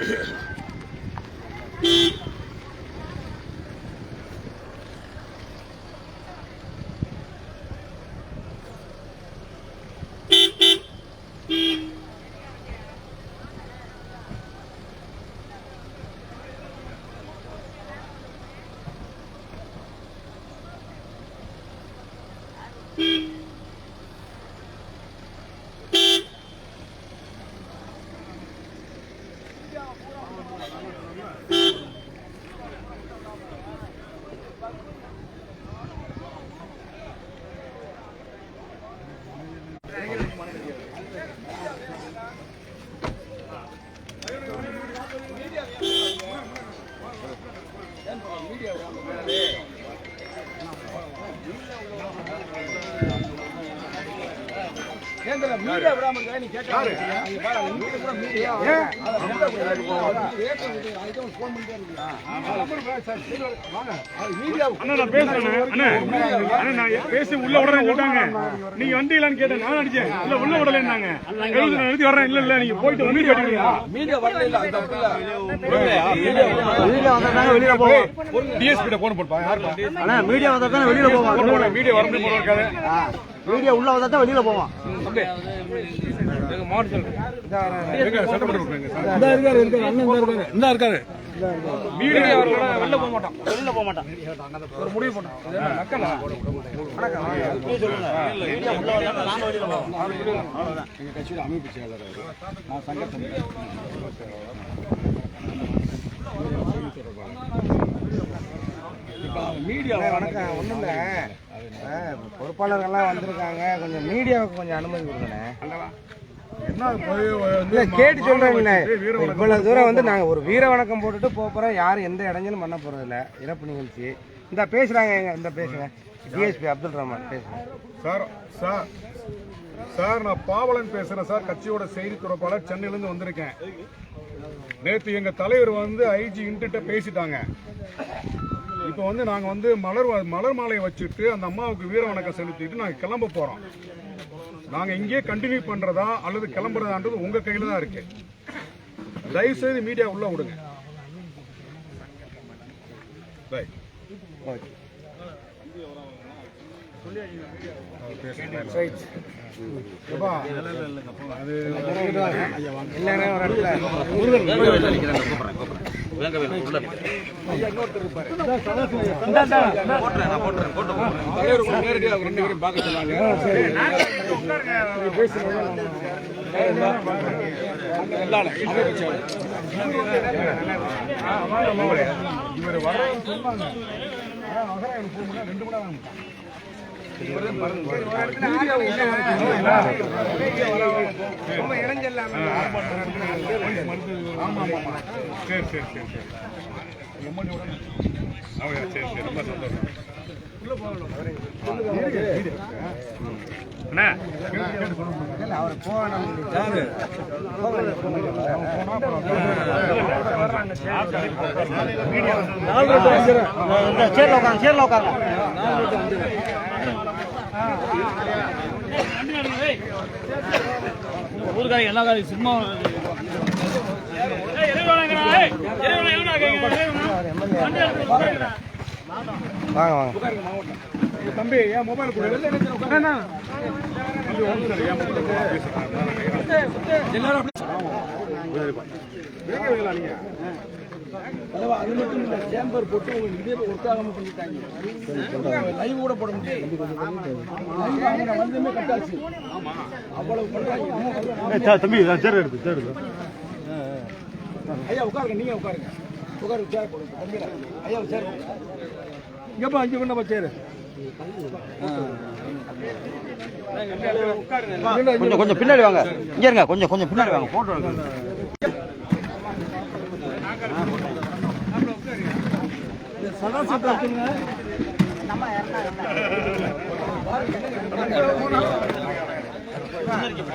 Yeah. பேசி உள்ள விடுறேன்னு சொல்லிட்டாங்க நீங்க வந்தீங்களான்னு கேட்டேன் நான் அடிச்சேன் இல்ல உள்ள விடலன்னாங்க நிறுத்தி வர்றேன் இல்ல இல்ல நீங்க போயிட்டு வந்து மீடியா வெளியில வந்தா வெளியில போவோம் டிஎஸ்பி போன் அண்ணா மீடியா வந்தா தான் வெளியில வீடியோ வரணும் போல இருக்காது. மீடியா உள்ள வந்தா தான் வெளியில போவோம். இருக்காரு. மீடியா வெளில போக மாட்டோம் வெளியில போக மாட்டான். ஒரு முடிவு போவோம் எங்க கட்சியோட அமைப்பு செயலாளர் அவரு. நான் சங்கத்தின் மீடியா வணக்கம். ஒன்றும் இல்லை. பொறுப்பாளர்கள்லாம் வந்திருக்காங்க. கொஞ்சம் மீடியாவுக்கு கொஞ்சம் அனுமதி கொடுங்கண்ணே. இல்லை கேட்டு சொல்கிறேங்கண்ணே வீர வணக்கம் இவ்வளோ தூரம் வந்து நாங்கள் ஒரு வீர வணக்கம் போட்டுட்டு போக போகிறோம் யாரும் எந்த இடைஞ்சலும் பண்ண போகிறதில்ல இறப்பு நிகழ்ச்சி. இந்த பேசுகிறாங்க எங்க இந்த பேசுங்க. டிஎஸ்பி அப்துல் ரஹ்மான் பேசுங்க. சார் சார் சார் நான் பாவலன் பேசுறேன் சார். கட்சியோட செய்தி தொடர்பாளர் சென்னையிலேருந்து வந்திருக்கேன். நேற்று எங்க தலைவர் வந்து ஐஜி இன்ட்டு பேசிட்டாங்க. இப்போ வந்து நாங்கள் வந்து மலர் மலர் மாலையை வச்சுட்டு அந்த அம்மாவுக்கு வீர வணக்கம் செலுத்திட்டு நாங்கள் கிளம்ப போகிறோம் நாங்கள் இங்கேயே கண்டினியூ பண்ணுறதா அல்லது கிளம்புறதான்றது உங்கள் கையில் தான் இருக்கு தயவுசெய்து மீடியா உள்ள விடுங்க அது இவர் வர்றேன்னு சொன்னாங்க. ரெண்டு மணி நேரம் ஆகும். ரொம்ப இடைஞ்சல் ஆமா ஆமா ஆமா சரி சரி சரி சரி. அப்படியா? சரி சரி. ரொம்ப சந்தோஷம். அண்ணா. அவர் போகணும் சேர்ல உட்காந்து சேர்ல உட்காந்து ஊருக்காரங்க எல்லா காரையும் சினிமா வாங்க வாங்க. தம்பி என் மொபைல் கொடு. அல்லவா, அது மட்டும் இல்ல சேம்பர் போட்டு உங்களுக்கு இதே ஒர்க்காகாம பண்ணிட்டாங்க. லைவ் கூட போட முடியாது. Live அவங்க வந்ததுமே கட்டாச்சு. அவ்வளவு பண்றாங்க. தம்பி சேர் எடுத்து சேர் எடுத்து. ஐயா உட்காருங்க நீங்க உட்காருங்க. உட்காரு சேர் போடுங்க. தம்பிடா ஐயா சேர் இங்கப்பா அஞ்சு கொண்டப்பா சேரு கொஞ்சம் கொஞ்சம் பின்னாடி வாங்க. இங்க இருங்க கொஞ்சம் கொஞ்சம் பின்னாடி வாங்க. போட்டோ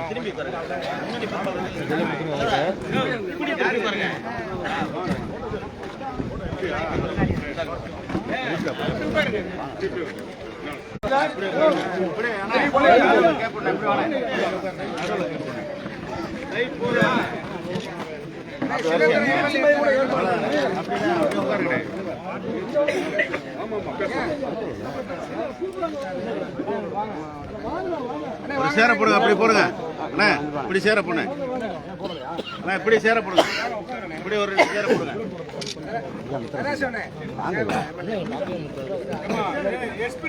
திரும்பி பாருங்க. ரைட் போறா ஒரு சேர போடுங்க அப்படி போடுங்க. அண்ணா இப்படி சேர போடுங்க. அண்ணா இப்படி சேர போடுங்க. இப்படி ஒரு சேர போடுங்க. எஸ்பி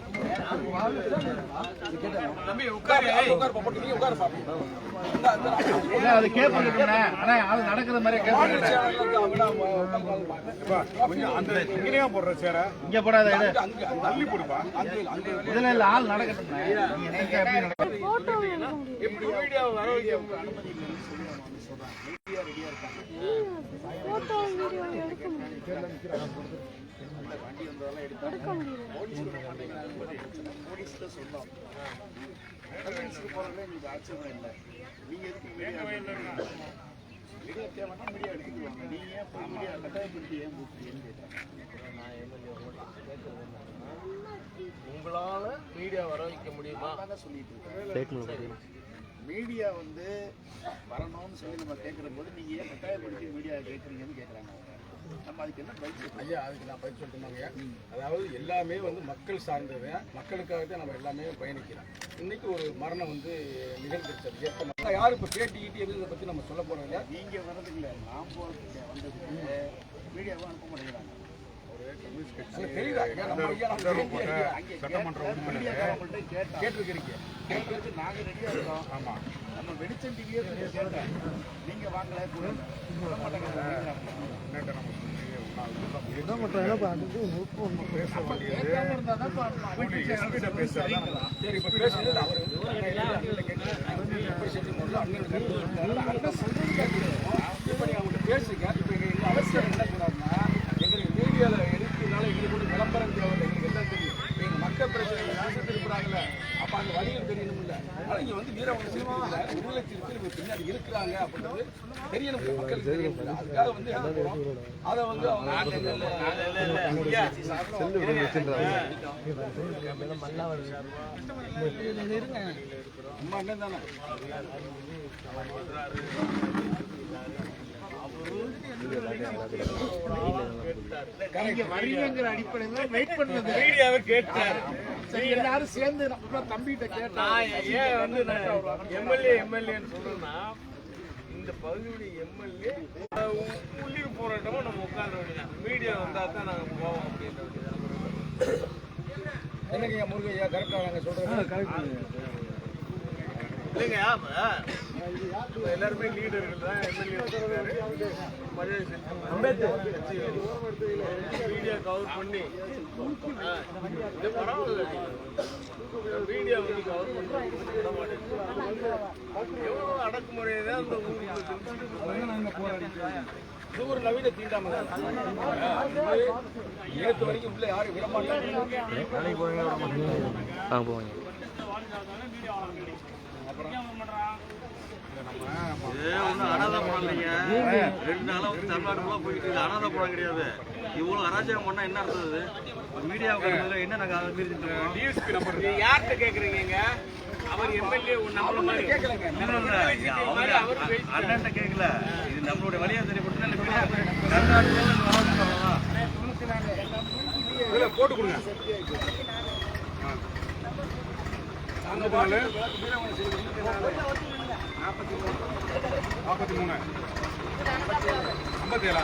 அது கேட்பங்க அண்ணா ஆள் நடக்கிற மாதிரியே கேட்பங்க போடுற சேர. இங்க போடாத தள்ளி போடுப்பா. இதுல இல்ல ஆள் நடக்கட்டும் நீங்க நினைக்க எப்படி நடக்கும் போட்டோ எடுக்க முடியும்? போட்டோ வீடியோ எடுக்க முடியும் எடுக்க முடியல உங்களால மீடியா வர வைக்க முடியுமா மீடியா வந்து வரணும்னு சொல்லி நம்ம கேட்கிற போது நீங்க ஏன் கட்டாயப்படுத்தி மீடியா கேட்கறீங்கன்னு கேட்கறாங்க. நம்ம அதுக்கு என்ன சொல்றது? ஐயா அதுக்கு நான் பதில் சொல்லட்டுமாங்க அதாவது எல்லாமே வந்து மக்கள் சார்ந்தது மக்களுக்காக தான் நம்ம எல்லாமே பயணிக்கிறோம். இன்னைக்கு ஒரு மரணம் வந்து நிகழ்ந்துருச்சு ஏற்ப யாரும் இப்போ பேட்டி கீட்டி எதுவும் இதை பற்றி நம்ம சொல்ல போகிறோம் இல்லையா நீங்க வர்றதுக்கு இல்ல நாம் போறதுக்கு வந்ததுக்கு மீடியாவை அனுப்ப மாட்டேங்கிறாங்க. சட்டமன்ற உறுப்பினர் கேட்டிருக்கிறீங்க கேட்கறதுக்கு நாங்க ரெடியா இருக்கோம் ஆமா நம்ம வெளிச்சம் டிவியே கேட்டேன் நீங்க வாங்கல கூட பேச வேண்டியது எஸ்பி பேசுறதா சரி இப்போ பேசுறது அவர் இப்போ நீ அவங்கள்ட்ட பேசுங்க இப்போ எங்களுக்கு அவசியம் என்ன கூடாதுன்னா எங்களுக்கு மீடியாவில் எடுக்கிறதுனால எங்களுக்கு ஒரு விளம்பரம் தேவையில்லை எங்களுக்கு எல்லாம் தெரியும் எங்கள் மக்கள் பிரச்சனை நாசம் இருக்கிறாங்கல்ல அப்போ அந்த வழியும் தெரியணும்ல ஆனால் இங்கே வந்து வீரவங்க சினிமாவில் ஒரு லட்சம் பேர் இவங்க பின்னாடி இருக்கிறாங்க அப்படின்றது தெரியணும் மக்களுக்கு தெரியணும் அதுக்காக வந்து என்ன பண்ணுறோம் அதை வந்து அம்மா என்ன தானே? மீடியாவை கேட்டார். எல்லாரும் சேர்ந்து நம்ம தம்பிகிட்ட கேட்டோம். நான் ஏன் வந்து எம்எல்ஏ எம்எல்ஏன்னு சொல்றேன்னா இந்த பகுதியுடைய எம்எல்ஏ உள்ளிரு போராட்டமா நம்ம உட்கார வேண்டியதான் மீடியா வந்தா தான் நாங்க போவோம் அப்படின்ற என்னங்க முருகையா கரெக்டாக நாங்கள் சொல்கிறோம் இல்லைங்க எல்லாருமே லீடர்கள் தான் எம்எல்ஏ மீடியா கவர் பண்ணி இது பரவாயில்ல. மீடியா வந்து கவர் விட மாட்டேங்குது எவ்வளோ அடக்குமுறையை தான் அந்த ஊருக்கு இது ஒரு நவீன நேற்று வரைக்கும் உள்ள யாரும் விட மாட்டாங்க ஒன்றும் அனாதை படம் இல்லைங்க ரெண்டு நாளா வந்து தமிழ்நாடு போயிட்டு இருக்கு அனாதை படம் கிடையாது இவ்வளோ அராஜகம் பண்ணா என்ன அர்த்தம் மீடியாவுக்கு என்ன நாங்கள் அதை மீறி இருக்கோம் டிஎஸ்பி நம்பர் நீங்க யார்கிட்ட கேக்குறீங்க அவர் எம்எல்ஏ நம்மள மாதிரி. அவங்க அண்ணன்ட்ட கேட்கல இது நம்மளுடைய வழியா தெரியப்பட்டு மீடியா கர்நாடகா போட்டு கொடுங்க. தொண்ணூத்தி நாலு. நாற்பத்தி மூணு. ஐம்பத்தி ஏழா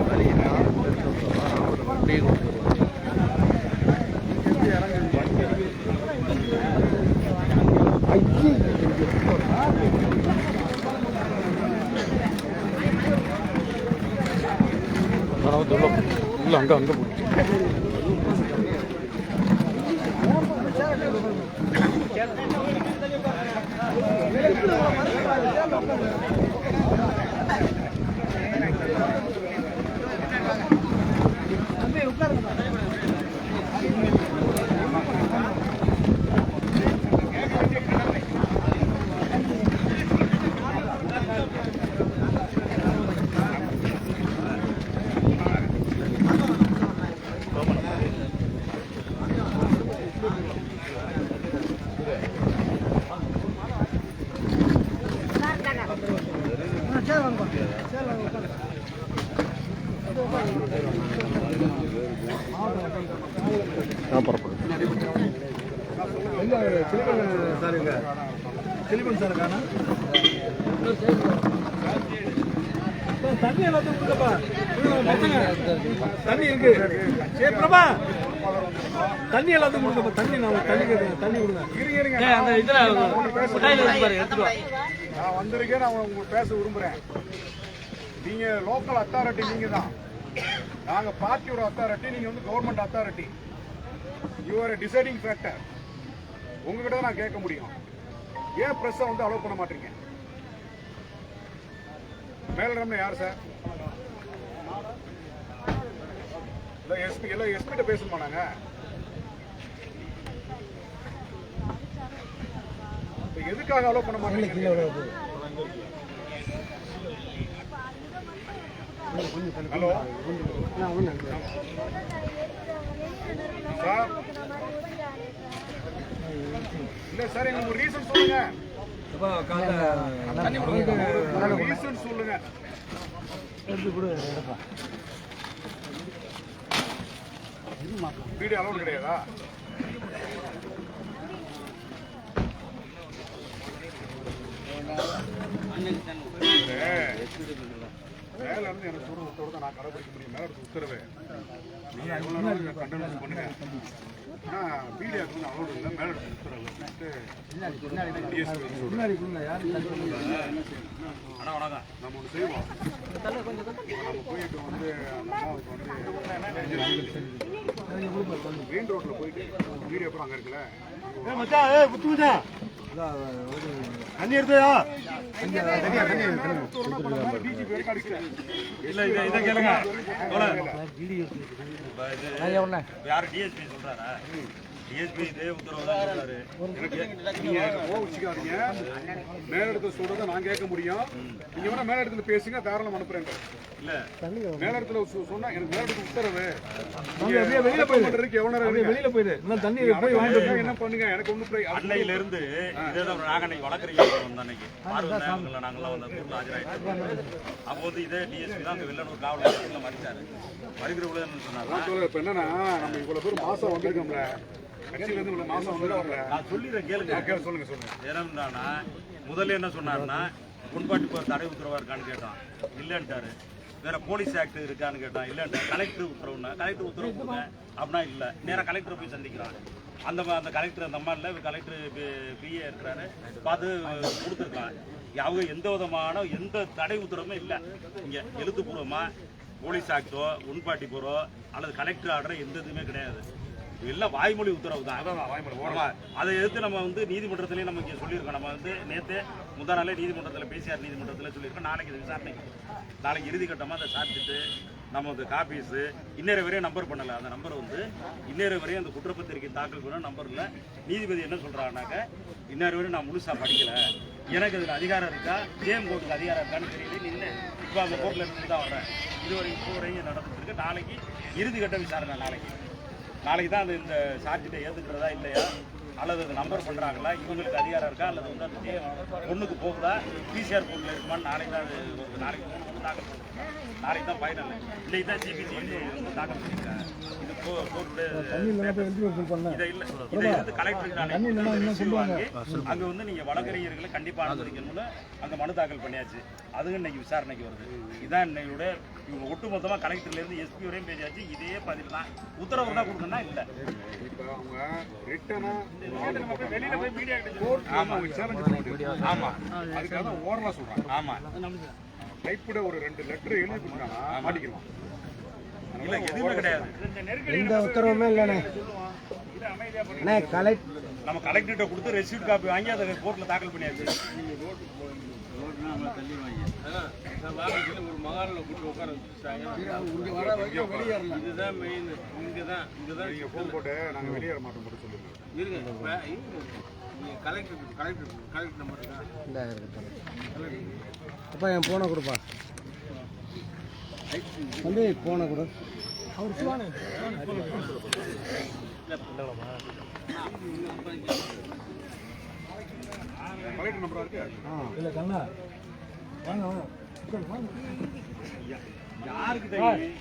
走咯两个两个 மொத்தங்க தண்ணி இருக்கு. சரி பிரபா. தண்ணி எல்லாத்தையும் கொடுக்கப்பா தண்ணி நான் தண்ணி கேட்குறேன் தண்ணி கொடுங்க. அந்த இதுல நான் வந்திருக்கேன் நான் உங்களுக்கு பேச விரும்புறேன். நீங்க லோக்கல் அத்தாரிட்டி நீங்க தான் நாங்க பார்ட்டியோட அத்தாரிட்டி நீங்க வந்து government authority you're deciding factor உங்ககிட்ட தான் நான் கேட்க முடியும். ஏன் பிரஸ்ஸை வந்து அலோவ் பண்ண மாட்டீங்க? மேலிடம்னா யார் சார் இல்ல எஸ்பி இல்ல எஸ்பிட்ட பேசணுமா நாங்க? இப்ப எதுக்காக அலோவ் பண்ண மாட்டீங்க? ஹலோ சார் இல்ல சார் எங்களுக்கு ஒரு ரீசன் சொல்லுங்க. ரீசன் சொல்லுங்க. வீடியோ அலோட் கிடையாதா? மேல இருந்து எனக்கு தான் நான் கடைபிடிக்க முடியும் மேல இருந்து உத்தரவு. நீங்க இவ்வளவு நாள் கண்டனம் பண்ணுங்க ஆனா மீடியாவுக்கு வந்து அலோடு இல்லை மேல உத்தரவு. நம்ம ஒண்ணு செய்வோம். நம்ம போயிட்டு வந்து மெயின் ரோட்ல போயிட்டு வீடியோ அப்புறம் அங்க இருக்குல்ல. தண்ணி எடுத்தையா இல்ல இதை இதை கேளுங்க. யாரு டிஎஸ்பி சொல்றாரா? டிஎஸ்பி இதே உத்தரவு தான் சொல்றாரு நீங்க கோவிச்சுக்காதீங்க மேலிடத்துல சொல்றதை நான் கேட்க முடியும். நீங்க வேணா மேலிடத்துல பேசுங்க தாராளம் அனுப்புறேன். இல்ல. மேலிடத்துல சொன்னா எனக்கு மேலிடத்துல உத்தரவு. வெளியில போயிரு. பண்றதுக்கு எவ்வளவு? வெளியில போயிரு. இன்னும் தண்ணி நீங்க போய் வாங்கிட்டு அடக்கம் என்ன பண்ணுங்க? எனக்கு ஒண்ணும் பிர- அன்னையில இருந்து இதே தான் நாங்க அன்னைக்கு வந்த அன்னைக்கு. பார்வை நேரங்கள்ல நாங்கெல்லாம் வந்து கூட்டில் ஆஜராயிட்டோம். அப்போ வந்து இதே டிஎஸ்பி தான் அங்க வெள்ளனூர் காவல் நிலையத்தில் மறிச்சாரு மறிக்கிற சொன்னாங்க. இப்ப என்னன்னா நம்ம இவ்வளவு பேர் மாசம் வந்திருக்கோம்ல. நான் கேளுங்க என்னன்னா முதல்ல என்ன சொன்னார்னா முன்பாட்டு போர் தடை உத்தரவா இருக்கான்னு கேட்டான். இல்லைன்ட்டாரு. வேற போலீஸ் ஆக்ட் இருக்கான்னு கேட்டான். இல்லைன்ட்டாரு. கலெக்டர் உத்தரவுன்னா கலெக்டர் உத்தரவு கொடுங்க. அப்படின்னா இல்லை. நேராக கலெக்டரை போய் சந்திக்கிறான். அந்த அந்த கலெக்டர் அந்த அம்மா இல்லை. கலெக்டர் பிஏ இருக்கிறாரு. பார்த்து கொடுத்துருக்கான். அவங்க எந்த விதமான எந்த தடை உத்தரவுமே இல்லை. இங்கே எழுத்துப்பூர்வமாக போலீஸ் ஆக்டோ உண்பாட்டி போரோ அல்லது கலெக்டர் ஆர்டரோ எந்த இதுவுமே கிடையாது. எல்லாம் வாய்மொழி உத்தரவு தான். ஆமா. அதை எதிர்த்து நம்ம வந்து நீதிமன்றத்திலே நம்ம இங்கே சொல்லியிருக்கோம். நம்ம வந்து நேற்று முதல் நாளே நீதிமன்றத்தில் பேசியார் நீதிமன்றத்தில் சொல்லியிருக்கோம். நாளைக்கு இது விசாரணை. நாளைக்கு இறுதிக்கட்டமாக அதை சாப்பிட்டு நமக்கு காபீஸு காப்பீஸு இன்னொரு வரையும் நம்பர் பண்ணலை. அந்த நம்பர் வந்து இன்னொரு வரையும் அந்த குற்றப்பத்திரிக்கை தாக்கல் பண்ண நம்பரில் நீதிபதி என்ன சொல்கிறாங்கனாக்க இன்னொரு வரையும் நான் முழுசாக படிக்கலை. எனக்கு இதில் அதிகாரம் இருக்கா? ஜேம் கோர்ட்டுக்கு அதிகாரம் இருக்கான்னு தெரியல. நின்று இப்போ அந்த கோர்ட்டில் இருந்து தான் வரேன் இதுவரை இப்போ வரையும் நடந்துட்டு இருக்கு. நாளைக்கு இறுதி விசாரணை நாளைக்கு. நாளைக்கு தான் அது இந்த சார்ஜிட்ட ஏற்றுக்கிறதா இல்லையா? அல்லது அது நம்பர் பண்ணுறாங்களா இவங்களுக்கு அதிகாரம் இருக்கா? அல்லது வந்து அந்த பொண்ணுக்கு போகுதா? பிசிஆர் பொண்ணில் இருக்குமான்னு நாளைக்கு தான் அது ஒரு நாளைக்கு தாக்கல் நாளைக்கு தான் ஃபைனல் இன்னைக்கு தான் சிபிசி வந்து தாக்கல் பண்ணியிருக்காங்க. இது கோ- கோர்ட்டுடைய இதை இல்லை. இதை வந்து கலெக்டருக்கு நான் வாங்கி அங்கே வந்து நீங்கள் வழக்கறிஞர்களை கண்டிப்பாக அனுமதிக்கணும்னு அங்கே மனு தாக்கல் பண்ணியாச்சு. அதுவும் இன்னைக்கு விசாரணைக்கு வருது. இதான் இன்னையோட இவங்க ஒட்டுமொத்தமாக கலெக்டர்லேருந்து எஸ்பி வரையும் பேசியாச்சு. இதே பதில் தான். உத்தரவு தான் கொடுக்கணும்னா இல்லை. இப்ப அவங்க ரிட்டனா வெளியில போய் மீடியா ஆமா. சேலஞ்ச் பண்ண முடியும் ஆமா. அதுக்காக தான் ஓரலா சொல்றாங்க. ஆமா. டைப்பிட ஒரு ரெண்டு லெட்டர் எழுதி கொடுத்தாங்கன்னா மாட்டிக்கலாம் இல்ல எதுவுமே கிடையாது. எந்த உத்தரவுமே இல்லைண்ணே. அண்ணே கலெக்ட் நம்ம கலெக்டர்கிட்ட கொடுத்து ரெசிப்ட் காப்பி வாங்கி அதை கோர்ட்ல தாக்கல் பண்ணியாச்சு. நான் வாரத்தில் ஒரு மகாலில் கூட்டு உட்கார வச்சுட்டாங்க. இதுதான் மெயின் இங்கே தான் இங்கே தான் நீங்க ஃபோன் போட்டு நாங்க வெளியேற மாட்டோம் மட்டும் சொல்லுங்க இருங்க இப்ப இருங்க. நீங்க கலெக்டர் கலெக்டர் கலெக்டர் நம்பர் இருக்கா? அப்பா என் போனை கொடுப்பா. வந்து போனை கொடு. கலெக்டர் நம்பரா இருக்கு? இல்ல கண்ணா. வாங்க வாங்க யாருக்கு தெரியும்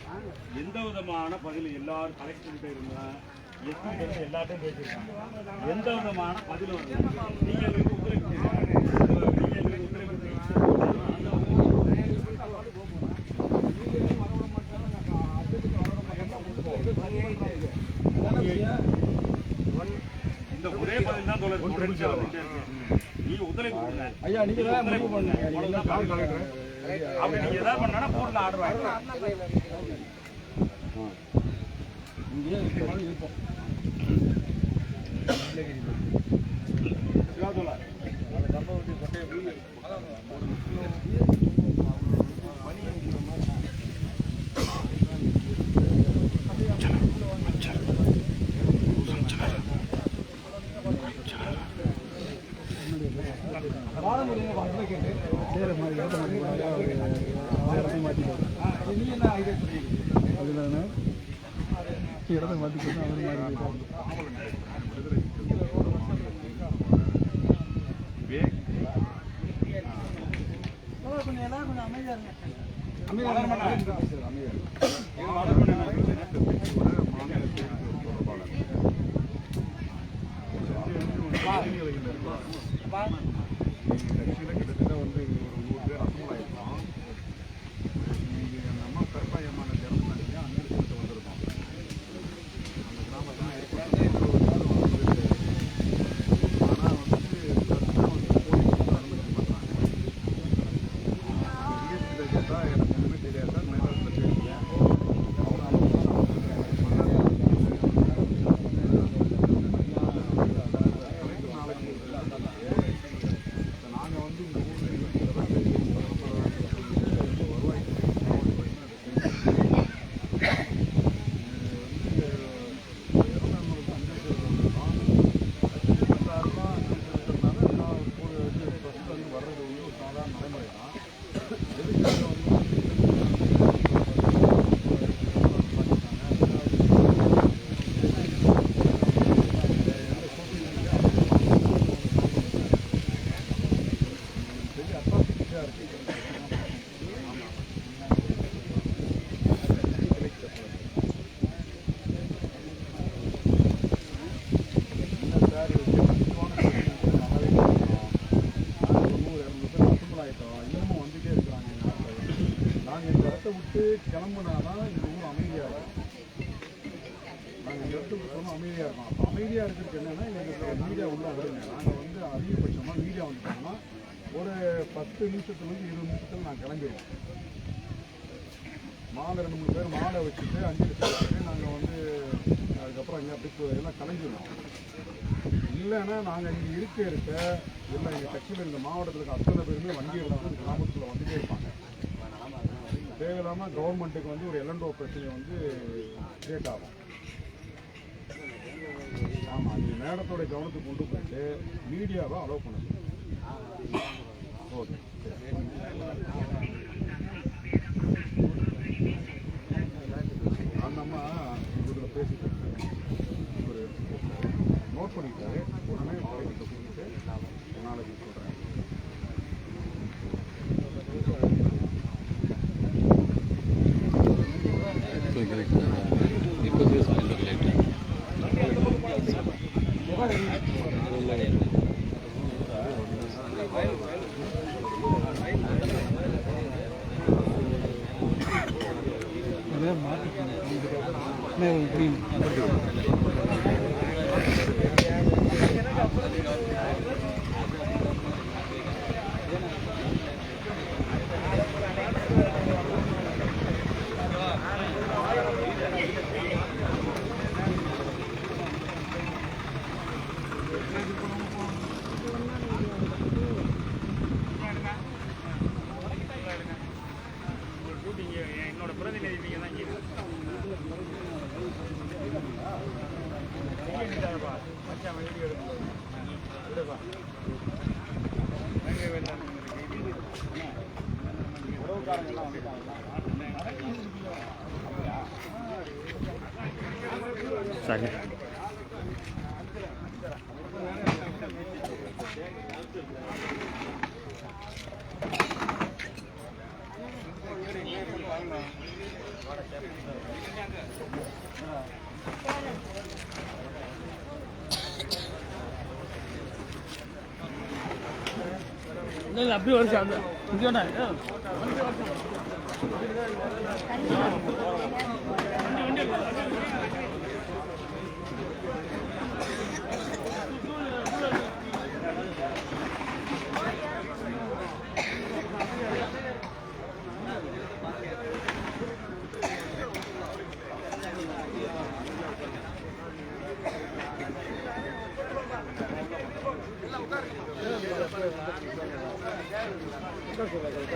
எந்த விதமான பதில் எல்லாரும் கலெக்டர் கிட்ட இருந்தா எல்லாத்தையும் பேசியிருக்காங்க எந்த விதமான பதில் வருது. நீங்க எங்களுக்கு உத்தரவு நீங்க எங்களுக்கு உத்தரவு இந்த ஒரே பதில் தான் இருக்கு. நீங்க ஒத்துழைப்பு கொடுங்க ஐயா நீங்க தான் முடிவு பண்ணுங்க அப்படி நீங்க ஏதாவது பண்ணா போர்ட்ல ஆர்டர் வாங்கிக்கலாம் இருப்போம் என்ன ஐடியா சொல்றீங்க இடத்த மாற்றி அவர் மாதிரி கட்சியில கிட்டத்தட்ட வந்து ஒரு நூறு பேர் அசம்பிள் ഇറക്കി இல்லைன்னா நாங்கள் இங்கே இருக்க இருக்க இல்லை எங்கள் கட்சியில் இந்த மாவட்டத்தில் இருக்க அத்தனை பேருமே வண்டி வந்து கிராமத்தில் வந்துட்டே இருப்பாங்க. தேவையில்லாமல் கவர்மெண்ட்டுக்கு வந்து ஒரு எலண்டோ பிரச்சனை வந்து கிரியேட் ஆகும். ஆமாம் அது மேடத்தோட கவனத்துக்கு கொண்டு போயிட்டு மீடியாவை அலோவ் பண்ணணும் ஓகே அந்த அம்மா இதில் பேசிட்டு ஒரு நோட் பண்ணிட்டாரு ஆனால் சொல்லிட்டு நாளைக்கு சொல்கிறேன் இப்போ என்னோட பிரதிநிதி நீங்கள் தான் கேட்குறீங்கப்பா மச்சான் வீடியோ எடுக்கணும் விடுப்பா சரி. இல்லை அப்படி வருஷம் அந்த இங்கே வண்டி உட்கார